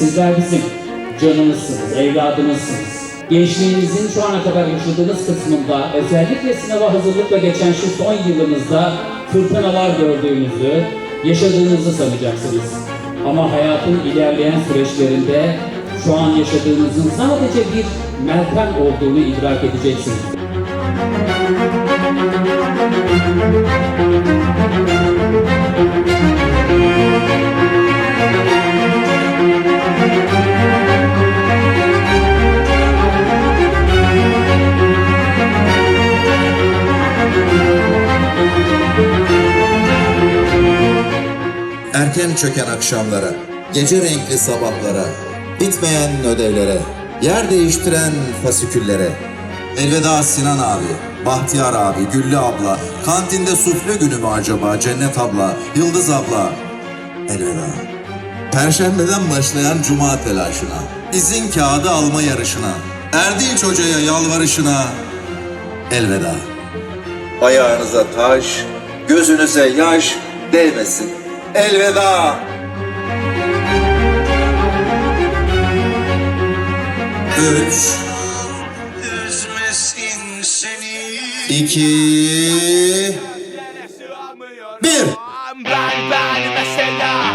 Sizler bizim canımızsınız, evladımızsınız. Gençliğinizin şu ana kadar yaşadığınız kısmında özellikle sınava hazırlıkla geçen şu son yılımızda fırtınalar gördüğünüzü, yaşadığınızı sanacaksınız. Ama hayatın ilerleyen süreçlerinde şu an yaşadığınızın sadece bir meltem olduğunu idrak edeceksiniz. Erken çöken akşamlara, gece renkli sabahlara, bitmeyen ödevlere, yer değiştiren fasiküllere. Elveda Sinan abi, Bahtiyar abi, Güllü abla, kantinde sufle günü mü acaba, Cennet abla, Yıldız abla. Elveda. Perşembeden başlayan cuma telaşına, izin kağıdı alma yarışına, Erdinç hocaya yalvarışına. Elveda. Ayağınıza taş, gözünüze yaş değmesin. Elveda. Üç, üzmesin seni. iki, bir. Ben ben mesela